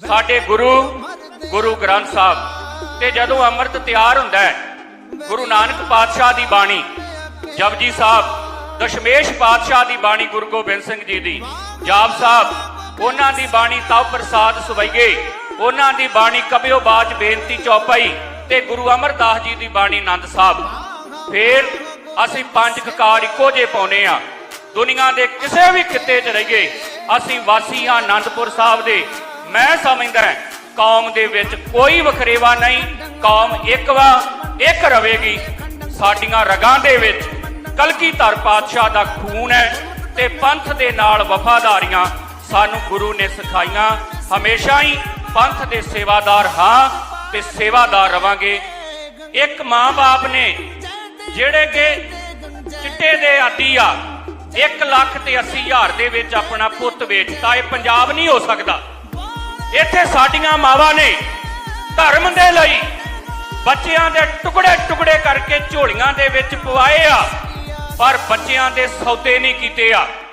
ਸਾਡੇ ਗੁਰੂ ਗੁਰੂ ਗ੍ਰੰਥ ਸਾਹਿਬ, ਤੇ ਜਦੋਂ ਅੰਮ੍ਰਿਤ ਤਿਆਰ ਹੁੰਦਾ ਹੈ, ਗੁਰੂ ਨਾਨਕ ਪਾਤਸ਼ਾਹ ਦੀ ਬਾਣੀ, ਜਪਜੀ ਸਾਹਿਬ, ਦਸ਼ਮੇਸ਼ ਪਾਤਸ਼ਾਹ ਦੀ ਬਾਣੀ ਗੁਰੂ ਗੋਬਿੰਦ ਸਿੰਘ ਜੀ ਦੀ, ਜਾਪ ਸਾਹਿਬ, ਉਹਨਾਂ ਦੀ ਬਾਣੀ ਤਵ ਪ੍ਰਸਾਦ ਸੁਵਈਏ, ਉਹਨਾਂ ਦੀ ਬਾਣੀ ਕਬਿਓ ਬਾਜ ਬੇਨਤੀ ਚੌਪਈ, ਤੇ ਗੁਰੂ ਅਮਰਦਾਸ ਜੀ ਦੀ ਬਾਣੀ ਆਨੰਦ ਸਾਹਿਬ। ਫਿਰ ਅਸੀਂ ਪੰਜ ਕਕਾਰ ਇੱਕੋ ਜੇ ਪਾਉਨੇ ਆ। ਦੁਨੀਆ ਦੇ ਕਿਸੇ ਵੀ ਖਿੱਤੇ 'ਚ ਰਹੀਏ, ਅਸੀਂ ਵਾਸੀ ਹਾਂ ਆਨੰਦਪੁਰ ਸਾਹਿਬ ਦੇ ਮੈਂ ਸਮਝਦਾ ਹਾਂ, ਕੌਮ ਦੇ ਵਿੱਚ ਕੋਈ ਵਖਰੇਵਾ ਨਹੀਂ ਕੌਮ ਇੱਕ ਵਾ ਇੱਕ ਰਵੇਗੀ। ਸਾਡੀਆਂ ਰਗਾਂ ਦੇ ਵਿੱਚ ਕਲਗੀਧਰ ਪਾਤਸ਼ਾਹ ਦਾ ਖੂਨ ਹੈ ਤੇ ਪੰਥ ਦੇ ਨਾਲ ਵਫਾਦਾਰੀਆਂ ਸਾਨੂੰ ਗੁਰੂ ਨੇ ਸਿਖਾਈਆਂ। ਹਮੇਸ਼ਾ ਹੀ ਪੰਥ ਦੇ ਸੇਵਾਦਾਰ ਹਾਂ ਤੇ ਸੇਵਾਦਾਰ ਰਵਾਂਗੇ। ਇੱਕ ਮਾਂ-ਬਾਪ ਨੇ ਜਿਹੜੇ ਕਿ ਚਿੱਟੇ ਦੇ ਆਦੀ ਆ 1 ਲੱਖ ਤੇ 80 ਹਜ਼ਾਰ ਦੇ ਵਿੱਚ ਆਪਣਾ ਪੁੱਤ ਵੇਚਤਾ ਇਹ ਪੰਜਾਬ ਨਹੀਂ ਹੋ ਸਕਦਾ। ਇੱਥੇ ਸਾਡੀਆਂ ਮਾਵਾਂ ਨੇ ਧਰਮ ਦੇ ਲਈ ਬੱਚਿਆਂ ਦੇ ਟੁਕੜੇ ਟੁਕੜੇ ਕਰਕੇ ਝੋਲੀਆਂ ਦੇ ਵਿੱਚ ਪਵਾਏ ਆ, ਪਰ ਬੱਚਿਆਂ ਦੇ ਸੌਦੇ ਨਹੀਂ ਕੀਤੇ ਆ।